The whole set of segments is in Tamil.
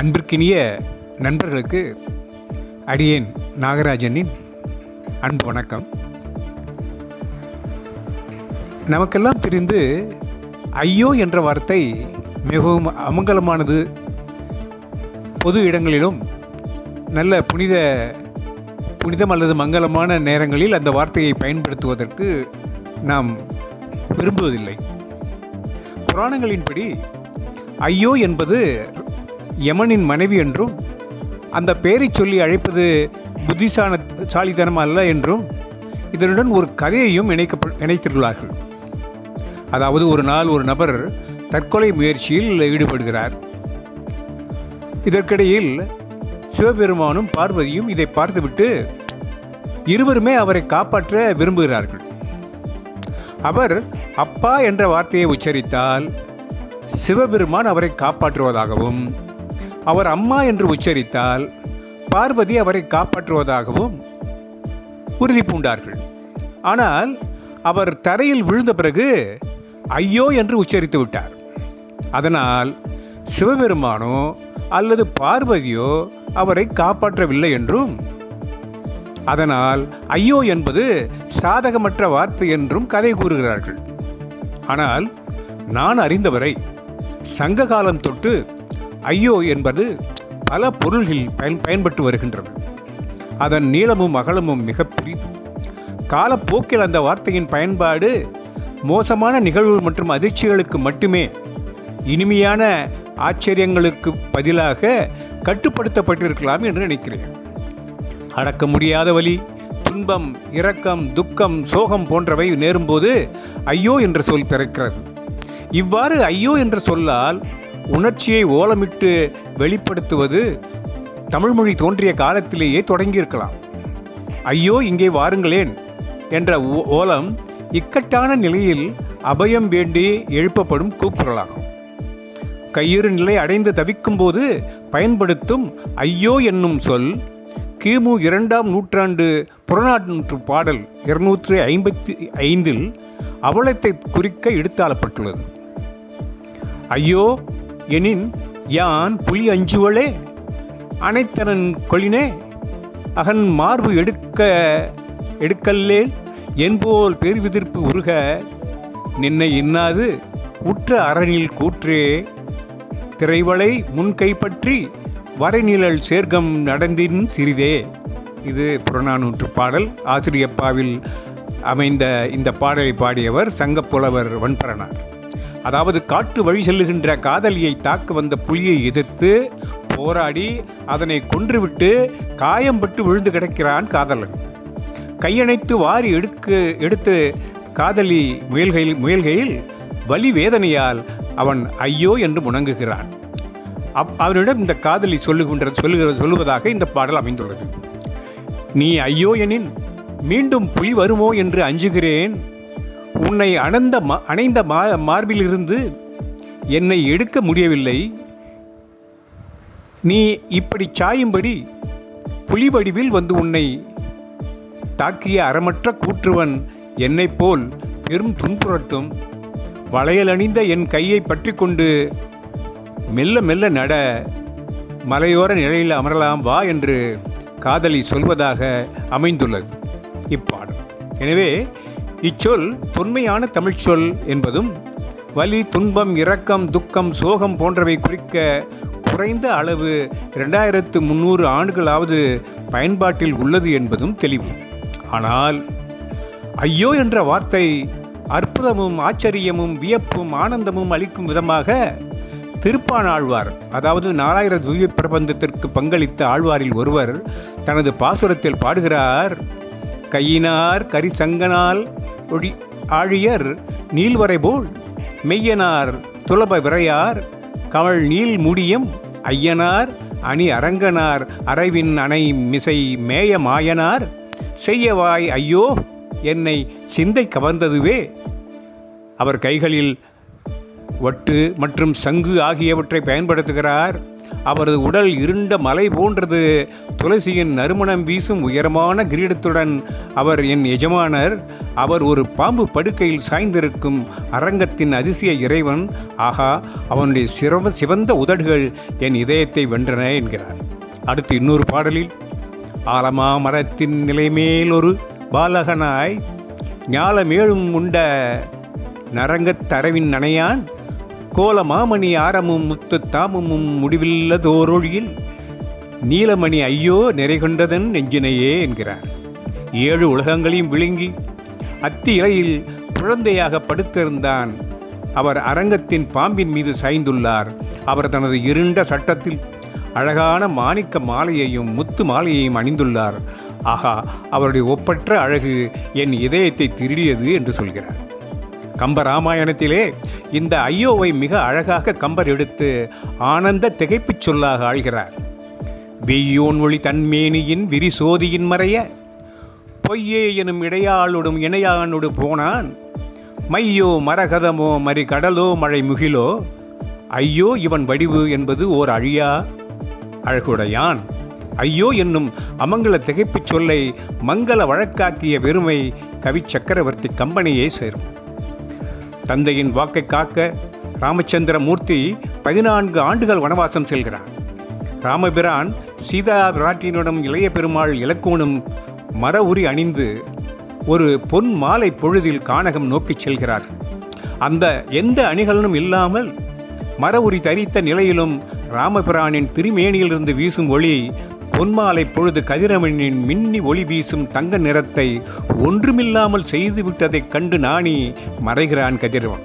அன்பிற்கினிய நண்பர்களுக்கு அடியேன் நாகராஜனின் அன்பு வணக்கம். நமக்கெல்லாம் தெரிந்து ஐயோ என்ற வார்த்தை மிகவும் அமங்கலமானது. பொது இடங்களிலும் நல்ல புனித புனிதம் அல்லது மங்களமான நேரங்களில் அந்த வார்த்தையை பயன்படுத்துவதற்கு நாம் விரும்புவதில்லை. புராணங்களின்படி ஐயோ என்பது யமனின் மனைவி என்றும் அந்த பெயரை சொல்லி அழைப்பது புத்திசான சாலித்தனம் அல்ல என்றும் இதனுடன் ஒரு கதையையும் இணைக்க இணைத்துள்ளார்கள் அதாவது ஒரு நாள் ஒரு நபர் தற்கொலை முயற்சியில் ஈடுபடுகிறார். இதற்கிடையில் சிவபெருமானும் பார்வதியும் இதை பார்த்துவிட்டு இருவருமே அவரை காப்பாற்ற விரும்புகிறார்கள். அவர் அப்பா என்ற வார்த்தையை உச்சரித்தால் சிவபெருமான் அவரை காப்பாற்றுவதாகவும் அவர் அம்மா என்று உச்சரித்தால் பார்வதி அவரை காப்பாற்றுவதாகவும் உறுதி பூண்டார்கள் ஆனால் அவர் தரையில் விழுந்த பிறகு ஐயோ என்று உச்சரித்து விட்டார். அதனால் சிவபெருமானோ அல்லது பார்வதியோ அவரை காப்பாற்றவில்லை என்றும் அதனால் ஐயோ என்பது சாதகமற்ற வார்த்தை என்றும் கதை கூறுகிறார்கள். ஆனால் நான் அறிந்தவரை சங்க காலம் தொட்டு ஐயோ என்பது பல பொருள்களில் பயன் பயன்பட்டு வருகின்றது. அதன் நீளமும் அகலமும் மிக பெரிது காலப்போக்கில் அந்த வார்த்தையின் பயன்பாடு மோசமான நிகழ்வுகள் மற்றும் அதிர்ச்சிகளுக்கு மட்டுமே இனிமையான ஆச்சரியங்களுக்கு பதிலாக கட்டுப்படுத்தப்பட்டிருக்கலாம் என்று நினைக்கிறேன். அடக்க முடியாத வழி துன்பம் இரக்கம் துக்கம் சோகம் போன்றவை நேரும்போது ஐயோ என்ற சொல் பிறக்கிறது. இவ்வாறு ஐயோ என்ற சொல்லால் உணர்ச்சியை ஓலமிட்டு வெளிப்படுத்துவது தமிழ்மொழி தோன்றிய காலத்திலேயே தொடங்கியிருக்கலாம். ஐயோ இங்கே வாருங்களேன் என்ற ஓலம் இக்கட்டான நிலையில் அபயம் வேண்டி எழுப்பப்படும் கூக்குரலாகும். கையிறு நிலை அடைந்து தவிக்கும் போது பயன்படுத்தும் ஐயோ என்னும் சொல் கிமு இரண்டாம் நூற்றாண்டு புறநானூற்று பாடல் இருநூற்றி ஐம்பத்தி ஐந்தில் அவலத்தை குறிக்க எடுத்தாளப்பட்டுள்ளது ஐயோ எனின் யான் புலி அஞ்சுவளே? அனைத்தனன் கொளினே அகன் மார்பு எடுக்க எடுக்கல்லேல் என்போல் பெருவிதிர்ப்பு உருக நின்னை இன்னாது உற்ற அரணில் கூற்றே? திரைவளை முன் கைப்பற்றி வரைநிழல் சேர்க்கம் நடந்தின் சிறிதே? இது புறநானூற்று பாடல். ஆசிரியப்பாவில் அமைந்த இந்த பாடலை பாடியவர் சங்கப்புலவர் வன்பரனார் அதாவது காட்டு வழி செல்லுகின்ற காதலியை தாக்க வந்த புலியை எதிர்த்து போராடி அதனை கொன்றுவிட்டு காயம்பட்டு விழுந்து கிடக்கிறான் காதலன். கையணைத்து வாரி எடுக்க எடுத்து காதலி முயல்கையில் முயல்கையில் வலி வேதனையால் அவன் ஐயோ என்று முணங்குகிறான். அப் அவனிடம் இந்த காதலி சொல்லுகின்ற சொல்லுகிற சொல்லுவதாக இந்த பாடல் அமைந்துள்ளது. நீ ஐயோ எனின் மீண்டும் புலி வருமோ என்று அஞ்சுகிறேன். உன்னை அணந்த மா அணைந்த மா மார்பிலிருந்து என்னை எடுக்க முடியவில்லை. நீ இப்படி சாயும்படி புலி வடிவில் வந்து உன்னை தாக்கிய அறமற்ற கூற்றுவன் என்னைப் போல் பெரும் துன்புறட்டும் வளையல் அணிந்த என் கையை பற்றி கொண்டு மெல்ல மெல்ல நட மலையோர நிலையில் அமரலாம் வா என்று காதலி சொல்வதாக அமைந்துள்ளது. இப்பாடல். எனவே இச்சொல் தொன்மையான தமிழ் சொல் என்பதும் வலி துன்பம் இரக்கம் துக்கம் சோகம் போன்றவை குறிக்க குறைந்த அளவு இரண்டாயிரத்து முந்நூறு ஆண்டுகளாவது பயன்பாட்டில் உள்ளது என்பதும் தெளிவு. ஆனால் ஐயோ என்ற வார்த்தை அற்புதமும் ஆச்சரியமும் வியப்பும் ஆனந்தமும் அளிக்கும் விதமாக திருப்பான் ஆழ்வார் அதாவது நாலாயிர துய பிரபந்தத்திற்கு பங்களித்த ஆழ்வாரில் ஒருவர் தனது பாசுரத்தில் பாடுகிறார் கையினார் கரிசங்கனால் ஒழி ஆழியர் நீள்வரை போல் மெய்யனார் துலப விரையார் கவள் நீள் முடியம் ஐயனார் அணி அரங்கனார் அறைவின் அணை மிசை மேய மாயனார் செய்யவாய் ஐயோ என்னை சிந்தை கவர்ந்ததுவே. அவர் கைகளில் வட்டு மற்றும் சங்கு ஆகியவற்றை பயன்படுத்துகிறார். அவரது உடல் இருண்ட மலை போன்றது. துளசியின் நறுமணம் வீசும் உயரமான கிரீடத்துடன் அவர் என் எஜமானர். அவர் ஒரு பாம்பு படுக்கையில் சாய்ந்திருக்கும் அரங்கத்தின் அதிசய இறைவன். ஆகா அவனுடைய சிறவ சிவந்த உதடுகள் என் இதயத்தை வென்றன என்கிறார். அடுத்து இன்னொரு பாடலில் ஆலமா மரத்தின் நிலைமேல் ஒரு பாலகனாய் ஞாலமேழும் உண்ட நரங்கத் தரவின் நனையான் கோல மாமணி ஆரமும் முத்து தாமமும் முடிவில்லதோரொழியில் நீலமணி ஐயோ நிறைகொண்டதன் நெஞ்சினையே என்கிறார். ஏழு உலகங்களையும் விழுங்கி அத்தி இலையில் குழந்தையாக படுத்திருந்தான். அவர் அரங்கத்தின் பாம்பின் மீது சாய்ந்துள்ளார். அவர் தனது இருண்ட சட்டத்தில் அழகான மாணிக்க மாலையையும் முத்து மாலையையும் அணிந்துள்ளார். ஆகா அவருடைய ஒப்பற்ற அழகு என் இதயத்தை திருடியது என்று சொல்கிறார். கம்ப ராமாயணத்திலே இந்த ஐயோவை மிக அழகாக கம்பர் எடுத்து ஆனந்த திகைப்புச் சொல்லாக ஆழ்கிறார் வெய்யோன் ஒளி தன்மேனியின் விரிசோதியின் மறைய பொய்யே எனும் இடையாளொடும் இணையானொடு போனான். மையோ மரகதமோ மறி கடலோ மழை முகிலோ ஐயோ இவன் வடிவு என்பது ஓர் அழியா? அழகுடையான். ஐயோ என்னும் அமங்கல திகைப்புச் சொல்லை மங்கள வழக்காக்கிய வெறுமை கவி சக்கரவர்த்தி கம்பெனியே சேரும். தந்தையின் வாக்கை காக்க ராமச்சந்திர மூர்த்தி பதினான்கு ஆண்டுகள் வனவாசம் செல்கிறார். ராமபிரான் சீதா பிராட்டியனுடன் இளைய பெருமாள் இலக்கோனும் மர உரி அணிந்து ஒரு பொன் மாலை பொழுதில் கானகம் நோக்கிச் செல்கிறார். அந்த எந்த அணிகலனும் இல்லாமல் மர உரி தரித்த நிலையிலும் ராமபிரானின் திருமேனியிலிருந்து வீசும் ஒளி பொன்மாலை பொழுது கதிரவனின் மின்னி ஒளி வீசும் தங்க நிறத்தை ஒன்றுமில்லாமல் செய்துவிட்டதைக் கண்டு நாணி மறைகிறான் கதிரவன்.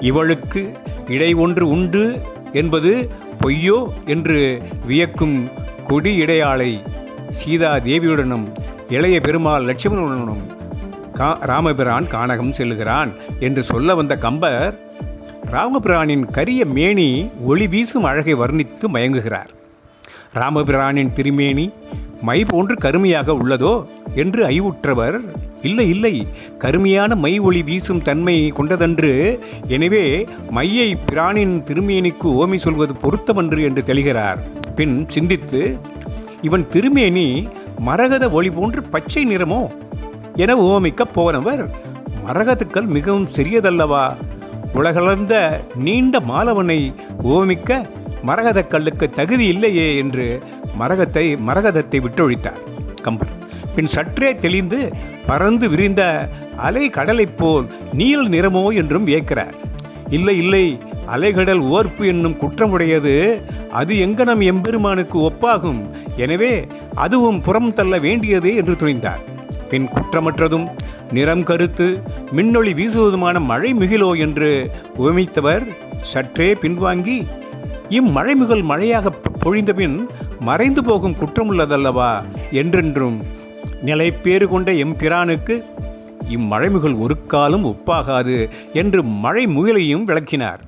இவளுக்கு இடை ஒன்று உண்டு என்பது பொய்யோ என்று வியக்கும் கொடி இடையாளை சீதா தேவியுடனும் இளைய பெருமாள் லட்சுமணனுடனும் கா ராமபிரான் கானகம் செல்லுகிறான் என்று சொல்ல வந்த கம்பர் ராமபிரானின் கரிய மேனி ஒளி வீசும் அழகை வர்ணித்து மயங்குகிறார். ராமபிரானின் திருமேனி மை போன்று கருமையாக உள்ளதோ என்று ஐவுற்றவர் இல்லை இல்லை கருமையான மை ஒளி வீசும் தன்மை கொண்டதன்று எனவே மையை பிரானின் திருமேனிக்கு ஓமி சொல்வது பொருத்தமன்று என்று தெளிகிறார். பின் சிந்தித்து இவன் திருமேனி மரகத ஒளி போன்று பச்சை நிறமோ என ஓமிக்கப் போனவர் மரகதுக்கள் மிகவும் சிறியதல்லவா உலகளந்த நீண்ட மாலவனை ஓமிக்க மரகதக் கல்லுக்கு தகுதி இல்லையே என்று மரகத்தை மரகதத்தை விட்டொழித்தார் கம்பர். பின் சற்றே தெளிந்து பறந்து விரிந்த அலை கடலைப் போல் நீல் நிறமோ என்றும் வியக்கிறார். இல்லை இல்லை அலைகடல் ஓர்ப்பு என்னும் குற்றமுடையது. அது எங்கனம் எம்பெருமானுக்கு ஒப்பாகும். எனவே அதுவும் புறம் தள்ள வேண்டியதே என்று துணிந்தார். பின் குற்றமற்றதும் நிறம் கருத்து மின்னொளி வீசுவதுமான மழை மிகிலோ என்று உவமித்தவர் சற்றே பின்வாங்கி இம்மழைமுகள் மழையாக பொழிந்தபின் மறைந்து போகும் குற்றமுள்ளதல்லவா? என்றென்றும் நிலைப்பேறு கொண்ட எம்பிரானுக்கு இம்மழைமுகள் ஒரு காலம் ஒப்பாகாது என்று மழை முகிலையும் விளக்கினார்.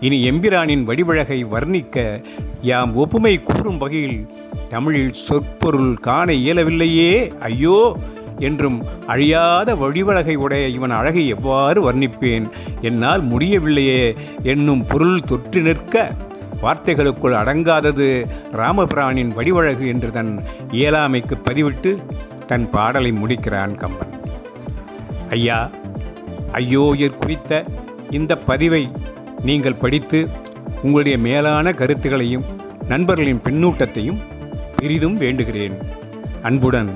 இனி எம்பிரானின் வடிவழகை வர்ணிக்க யாம் ஒப்புமை கூறும் வகையில் தமிழில் சொற்பொருள் காண இயலவில்லையே? ஐயோ! என்றும் அழியாத வழிவழகை உடைய இவன் அழகை எவ்வாறு வர்ணிப்பேன்? என்னால் முடியவில்லையே என்னும் பொருள் தொற்று நிற்க வார்த்தைகளுக்குள் அடங்காதது ராமபிரானின் வடிவழகு என்று தன் இயலாமைக்கு பதிவிட்டு தன் பாடலை முடிக்கிறான் கம்பன். ஐயா ஐயோயர் குறித்த இந்த பதிவை நீங்கள் படித்து உங்களுடைய மேலான கருத்துகளையும் நண்பர்களின் பின்னூட்டத்தையும் பெரிதும் வேண்டுகிறேன். அன்புடன்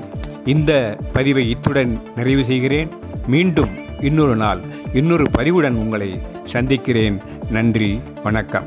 இந்த பதிவை இத்துடன் நிறைவு செய்கிறேன். மீண்டும் இன்னொரு நாள் இன்னொரு பதிவுடன் உங்களை சந்திக்கிறேன். நன்றி வணக்கம்.